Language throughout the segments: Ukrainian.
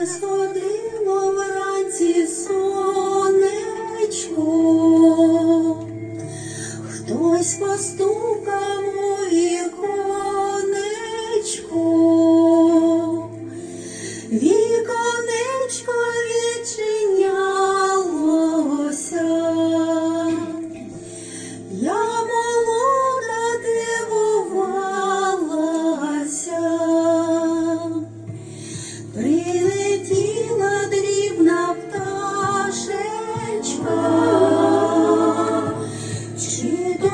Yes, Lord.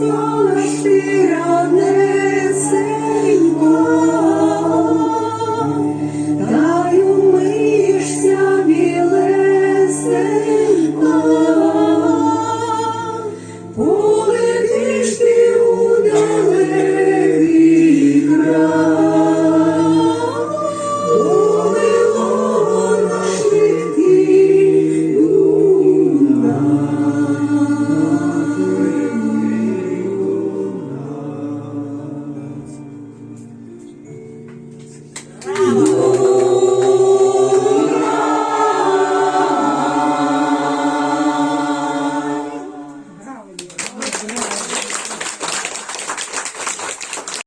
знала ж